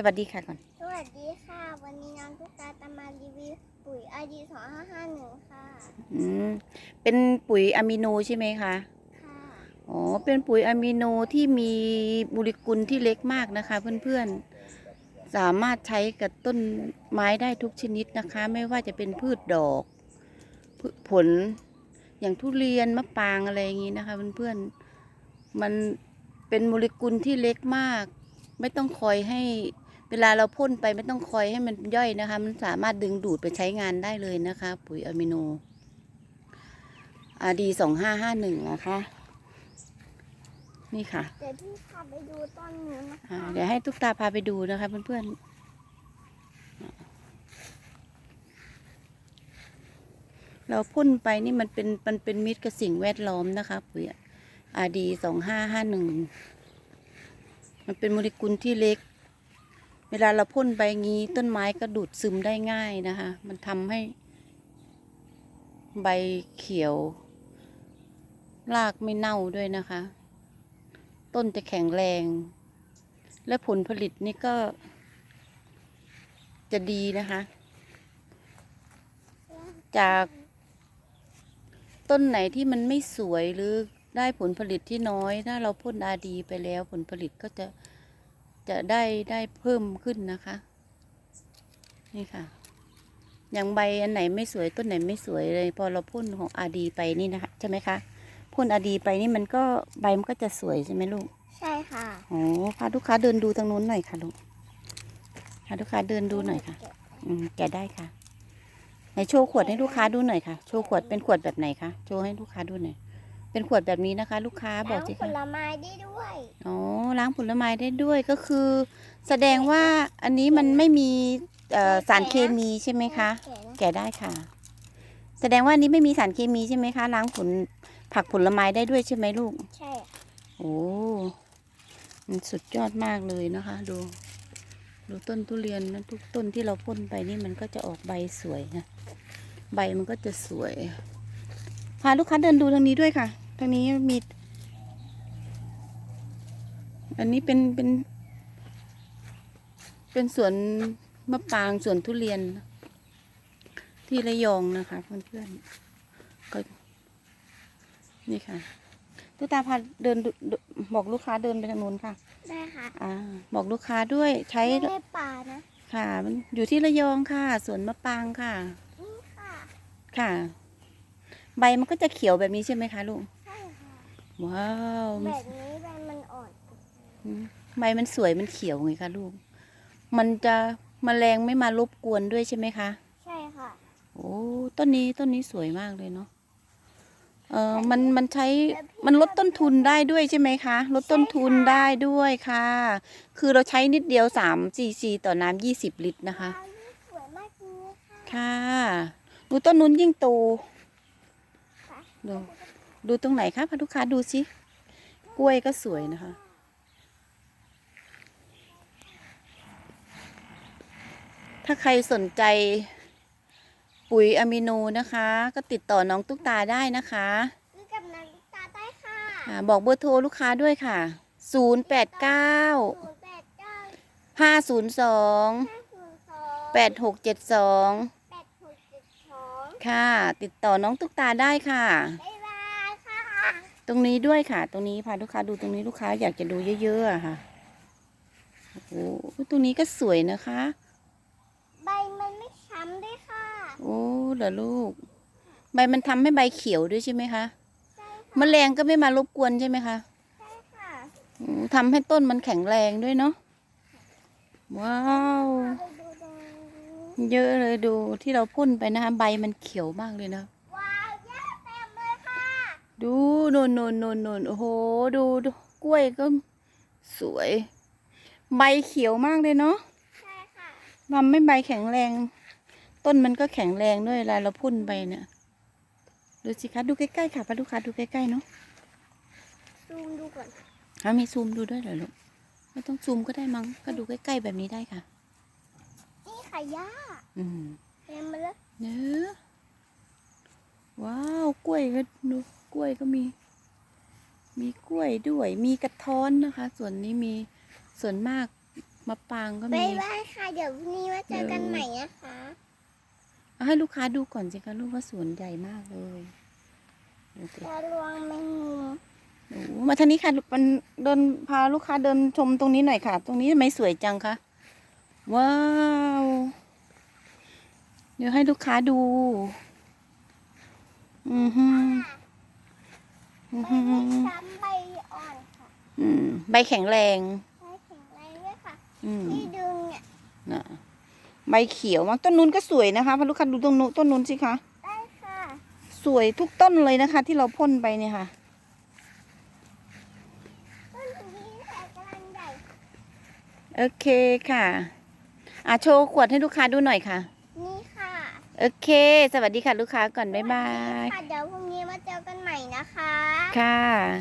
สวัสดีค่ะก่อน สวัสดีค่ะ วันนี้น้องตุ๊กตาจะมารีวิวปุ๋ย ID สองห้าห้าหนึ่งค่ะ อืม เป็นปุ๋ยอะมิโนใช่ไหมคะ ค่ะ อ๋อ เป็นปุ๋ยอะมิโนที่มีโมเลกุลที่เล็กมากนะคะ เพื่อนๆ สามารถใช้กับต้นไม้ได้ทุกชนิดนะคะ ไม่ว่าจะเป็นพืชดอกพืชผลอย่างทุเรียนมะปรางอะไรอย่างนี้นะคะ เพื่อนๆ มันเป็นโมเลกุลที่เล็กมาก ไม่ต้องคอยให้ เวลาเราพ่นไปไม่ต้องคอยให้มันย่อยนะคะ มันสามารถดึงดูดไปใช้งานได้เลยนะคะ ปุ๋ยอะมิโนอาดีสองห้าห้าหนึ่งนะคะ นี่ค่ะ เดี๋ยวพี่พาไปดูต้นนู้นนะอ่าคะเดี๋ยวให้ตุ๊กตาพาไปดูนะคะเพื่อนๆ เราพ่นไปนี่มันเป็นมันเป็นมิตรกับสิ่งแวดล้อมนะคะ ปุ๋ยอาดีสองห้าห้าหนึ่ง มันเป็นโมเลกุลที่เล็ก เวลาเราพ่นไปงี้ต้นไม้ก็ดูดซึมได้ง่ายนะคะ มันทำให้ ใบเขียว รากไม่เน่าด้วยนะคะ ต้นจะแข็งแรง และผลผลิตนี่ก็ จะดีนะคะ จากต้นไหนที่มันไม่สวยหรือได้ผลผลิตที่น้อย ถ้าเราพ่นอาดีไปแล้วผลผลิตก็จะ จะได้ได้เพิ่มขึ้นนะคะ นี่ค่ะ อย่างใบอันไหนไม่สวยต้นไหนไม่สวยเลย พอเราพ่นของอาดีไปนี่นะคะใช่ไหมคะพ่นอาดีไปนี่มันก็ใบมันก็จะสวยใช่ไหมลูก ใช่ค่ะโอ้พาลูกค้าเดินดูทางนู้นหน่อยค่ะลูกพาลูกค้าเดินดูหน่อยค่ะ อืมแกะได้ค่ะไหนโชว์ขวดให้ลูกค้าดูหน่อยค่ะ โชว์ขวดเป็นขวดแบบไหนคะ โชว์ให้ลูกค้าดูหน่อย เป็นขวดแบบนี้นะคะ ลูกค้าบอกสิแล้วผคะลไม้ได้ด้วยอ๋อล้างผลไม้ได้ด้วยก็คือ แสดงว่าอันนี้มันไม่มีเอ่อสารเคมีใช่ไหมคะ แกะนะแกะได้ค่ะ แสดงว่าอันนี้ไม่มีสารเคมีใช่ไหมคะ ล้างผลผักผลไม้ได้ด้วยใช่ไหมลูก ใช่ค่ะโอ้มันสุดยอดมากเลยนะคะ ดู ดูต้นทุเรียนนะทุกต้นที่เราพ่นไปนี่มันก็จะออกใบสวยนะ ใบมันก็จะสวย พาลูกค้าเดินดูทางนี้ด้วยค่ะ ทางนี้มี อันนี้เป็นเป็น เป็นสวนมะปรางสวนทุเรียน ที่ระยองนะคะเพื่อนๆก็นี่ค่ะตุ๊กตาพาเดินดูดูบอกลูกค้าเดินไปทางนู้นค่ะ ได้ค่ะ อ่า บอกลูกค้าด้วยใช้ไม่ได้ป่านะ ค่ะ มันอยู่ที่ระยองค่ะ สวนมะปรางค่ะนี่ค่ะ ค่ะ ใบมันก็จะเขียวแบบนี้ใช่ไหมคะลูกใช่ค่ะว้าวแบบนี้ใบมันอ่อนอืมใบมันสวยมันเขียวไงคะลูก มันจะมแมลงไม่มารบกวนด้วยใช่ไหมคะ ใช่ค่ะโอ้ต้นนี้ต้นนี้สวยมากเลยเนาะเออมันมันใช้มันลดต้นทุนได้ด้วยใช่ไหมคะลดต้นทุนได้ด้วยค่ะ คือเราใช้นิดเดียวสามซีซีต่อน้ำยี่สิบลิตรนะคะว้าวนี่สวยมากเลยค่ะค่ะดูต้นนู้นยิ่งโตค่ะ ดู ดูตรงไหนคะพาลูกค้าดูสิกล้วยก็สวยนะคะ ถ้าใครสนใจปุ๋ยอะมิโนนะคะ ก็ติดต่อน้องตุ๊กตาได้นะคะซื้อกับน้ำตุ๊กตาได้ค่ะอ่าบอกเบอร์โทรลูกค้าด้วยค่ะ 0 8 9 ศูนย์แปดเก้า5 0 2 ห้าศูนย์สอง 8 6 7 2 แปดหกเจ็ดสอง ค่ะ ติดต่อน้องตุ๊กตาได้ค่ะ บ๊ายบายค่ะตรงนี้ด้วยค่ะ ตรงนี้พาลูกค้าดูตรงนี้ลูกค้าอยากจะดูเยอะๆอะค่ะโอ้โหตรงนี้ก็สวยนะคะ ใบมันไม่ช้ำด้วยค่ะโอ้เหรอลูก ใบมันทำให้ใบเขียวด้วยใช่ไหมคะใช่แมลงก็ไม่มารบกวนใช่ไหมคะ ใช่ค่ะอืมทำให้ต้นมันแข็งแรงด้วยเนาะว้าวไปดูตรงนี้ เยอะเลยดูที่เราพ่นไปนะคะใบมันเขียวมากเลยนะว้าวหญ้าเต็มเลยค่ะดูโนนโนนโนนโนนโอ้โหดูดูกล้วยก็สวย ใบเขียวมากเลยเนาะใช่ค่ะทำให้ใบแข็งแรง ต้นมันก็แข็งแรงด้วยเวลาเราพ่นไปเนี่ยดูสิคะดูใกล้ๆค่ะพาลูกค้าดูใกล้ๆเนาะซูมดูก่อนเขามีซูมดูด้วยเหรอลูกไม่ต้องซูมก็ได้มั้งก็ดูใกล้ๆแบบนี้ได้ค่ะนี่ ค่ะหญ้าอืมเต็มเลยเนื้อว้าวกล้วยก็ดูกล้วยก็มี มีกล้วยด้วย มีกระท้อนนะคะ ส่วนนี้มีส่วนมากมะปรางก็บ๊ามียบายค่ะ เดี๋ยวพรุ่งนี้มาเจอกันใหม่นะคะเอาให้ลูกค้าดูก่อนสิคะลูกว่าสวนใหญ่มากเลยดูสิจะลวงแมงมุมโอ้มาทางนี้ค่ะมันเดินพาลูกค้าเดินชมตรงนี้หน่อยค่ะ ตรงนี้ทำไมสวยจังคะ ว้าว เดี๋ยวให้ลูกค้าดู อือหืออือใบหือไม่ซ้ำใบอ่อนค่ะอืมใบแข็งแรงใบแข็งแรงด้วยค่ะอืมที่ดึงเนี่ยน่ะใบเขียวมากต้นนู้นก็สวยนะคะพาลูกค้าดูตรงนู้นต้นนู้นสิคะได้ค่ะ สวยทุกต้นเลยนะคะ ที่เราพ่นไปเนี่ยค่ะต้นนี้ค่ะกำลังใหญ่โอเคค่ะ อะโชว์ขวดให้ลูกค้าดูหน่อยค่ะ นี่ค่ะโอเค สวัสดีค่ะลูกค้าก่อน บ๊ายบาย ค่ะ เดี๋ยวพรุ่งนี้มาเจอกันใหม่นะคะ ค่ะ